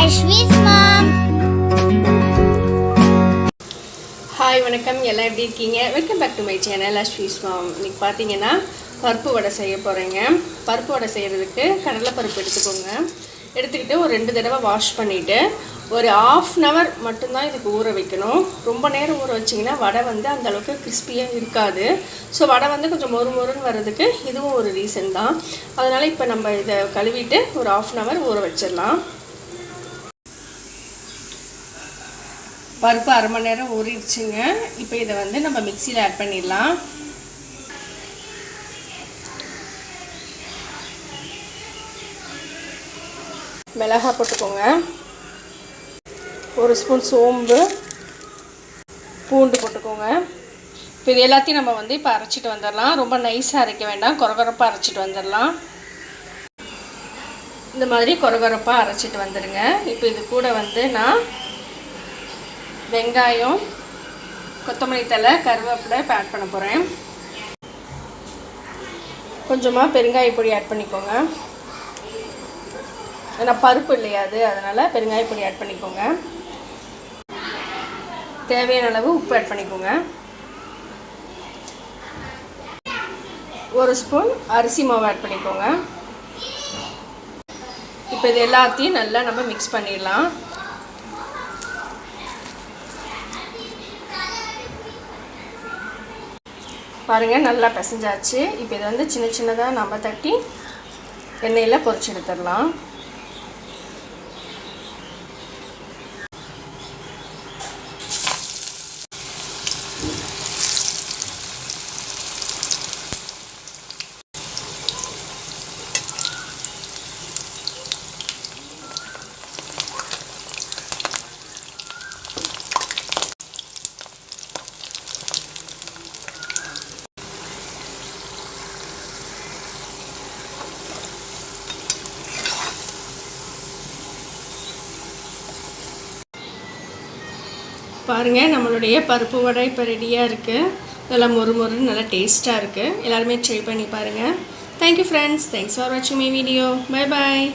அஸ்விஸ் மாம் hi வணக்கம். எல்லாம் எப்படி இருக்கீங்க? Welcome back to my channel அஸ்வீஸ் மாம் இன்னைக்கு பார்த்தீங்கன்னா பருப்பு வடை செய்ய போகிறேங்க பருப்பு வடை செய்கிறதுக்கு கடலைப்பருப்பு எடுத்துக்கோங்க. எடுத்துக்கிட்டு ஒரு ரெண்டு தடவை வாஷ் பண்ணிவிட்டு ஒரு ஆஃப் அன் ஹவர் மட்டும்தான் இதுக்கு ஊற வைக்கணும். ரொம்ப நேரம் ஊற வச்சிங்கன்னா வடை வந்து அந்த அளவுக்கு கிறிஸ்பியாக இருக்காது. ஸோ வடை வந்து கொஞ்சம் மொறு மொறுன்னு வர்றதுக்கு இதுவும் ஒரு ரீசன் தான். அதனால் இப்போ நம்ம இதை கழுவிட்டு ஒரு ஆஃப் அன் ஹவர் ஊற வச்சிடலாம். பருப்பு அரை மணி நேரம் ஊறிடுச்சுங்க. இப்போ இதை வந்து நம்ம மிக்சியில் ஆட் பண்ணிடலாம். மிளகாய் போட்டுக்கோங்க. ஒரு ஸ்பூன் சோம்பு. பூண்டு போட்டுக்கோங்க. இப்போ இது எல்லாத்தையும் நம்ம வந்து இப்போ அரைச்சிட்டு வந்துடலாம். ரொம்ப நைஸாக அரைக்க வேண்டாம். குறகுறப்பாக அரைச்சிட்டு வந்துடலாம். இந்த மாதிரி குறகுறப்பாக அரைச்சிட்டு வந்துடுங்க. இப்போ இது கூட வந்து நான் வெங்காயம் கொத்தமல்லி தழை கருவேப்பிலை இப்போ ஆட் பண்ண போகிறேன் கொஞ்சமாக பெருங்காய பொடி ஆட் பண்ணிக்கோங்க. ஏன்னா பருப்பு இல்லையா அது? அதனால் பெருங்காய பொடி ஆட் பண்ணிக்கோங்க. தேவையான அளவு உப்பு ஆட் பண்ணிக்கோங்க. ஒரு ஸ்பூன் அரிசி மாவு ஆட் பண்ணிக்கோங்க. இப்போ இது எல்லாத்தையும் நல்லா நம்ம மிக்ஸ் பண்ணிடலாம். பாருங்கள் நல்லா பிசைஞ்சாச்சு. இப்போ இதை வந்து சின்ன சின்னதாக நம்ம தட்டி எண்ணெயில் பொறிச்சு எடுத்துடலாம். பாருங்கள் நம்மளுடைய பருப்பு வடை இப்போ ரெடியாக இருக்குது நல்லா மொறு மொறுன்னு நல்லா டேஸ்ட்டாக இருக்குது எல்லாருமே ட்ரை பண்ணி பாருங்கள் thank you friends thanks for வாட்சிங் மை வீடியோ பை பாய்